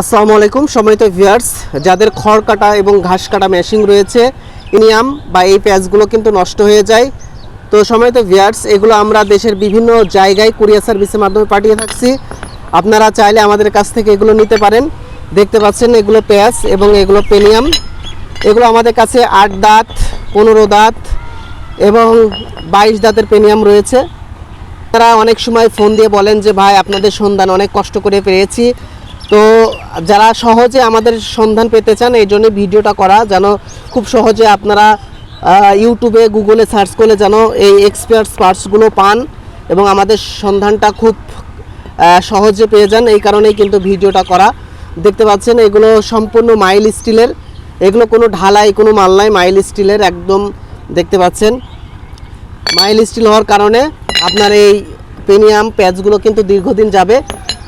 আসসালামু আলাইকুম। সময়ত ভিউয়ার্স, যাদের খড় কাটা এবং ঘাস কাটা মেশিন রয়েছে, ইনিয়াম বা এই পেঁয়াজগুলো কিন্তু নষ্ট হয়ে যায়। তো সময়ত ভিউয়ার্স, এগুলো আমরা দেশের বিভিন্ন জায়গায় কুরিয়ার সার্ভিসের মাধ্যমে পাঠিয়ে থাকছি। আপনারা চাইলে আমাদের কাছ থেকে এগুলো নিতে পারেন। দেখতে পাচ্ছেন এগুলো পেঁয়াজ এবং এগুলো পেনিয়াম। এগুলো আমাদের কাছে আট দাঁত, পনেরো দাঁত এবং বাইশ দাঁতের পেনিয়াম রয়েছে। তারা অনেক সময় ফোন দিয়ে বলেন যে, ভাই, আপনাদের সন্ধান অনেক কষ্ট করে পেয়েছি। তো যারা সহজে আমাদের সন্ধান পেতে চান, এই জন্য ভিডিওটা করা, যেন খুব সহজে আপনারা ইউটিউবে গুগলে সার্চ করলে যেন এই এক্সপায়ার্স পার্টসগুলো পান এবং আমাদের সন্ধানটা খুব সহজে পেয়ে যান। এই কারণেই কিন্তু ভিডিওটা করা। দেখতে পাচ্ছেন, এগুলো সম্পূর্ণ মাইল স্টিলের। এগুলো কোনো ঢালাই, কোনো মাল নাই মাইল স্টিলের একদম, দেখতে পাচ্ছেন। মাইল স্টিল হওয়ার কারণে আপনার এই প্রিমিয়াম প্যাচগুলো কিন্তু দীর্ঘদিন যাবে।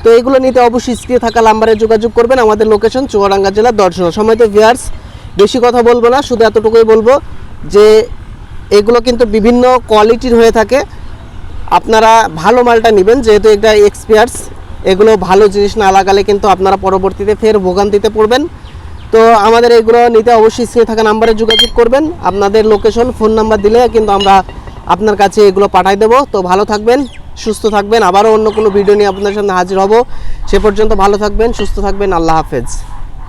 তো এগুলো নিতে অবশ্যই স্ক্রিনে থাকা নাম্বারে যোগাযোগ করবেন। আমাদের লোকেশন চুয়াডাঙ্গা জেলার দর্শন। সময় তো ভিয়ার্স বেশি কথা বলব না, শুধু এতটুকুই বলব যে এগুলো কিন্তু বিভিন্ন কোয়ালিটির হয়ে থাকে। আপনারা ভালো মালটা নেবেন, যেহেতু এটা এক্সপিয়ার্স এগুলো ভালো জিনিস না লাগালে কিন্তু আপনারা পরবর্তীতে ফের ভোগান্তিতে পড়বেন। তো আমাদের এগুলো নিতে অবশ্যই স্ক্রিনে থাকা নাম্বারে যোগাযোগ করবেন। আপনাদের লোকেশন ফোন নাম্বার দিলে কিন্তু আমরা আপনার কাছে এগুলো পাঠাই দেবো। তো ভালো থাকবেন। সুস্থ থাকবেন। আবারও অন্য কোনো ভিডিও নিয়ে আপনাদের সামনে হাজির হব। সে পর্যন্ত ভালো থাকবেন, সুস্থ থাকবেন। আল্লাহ হাফেজ।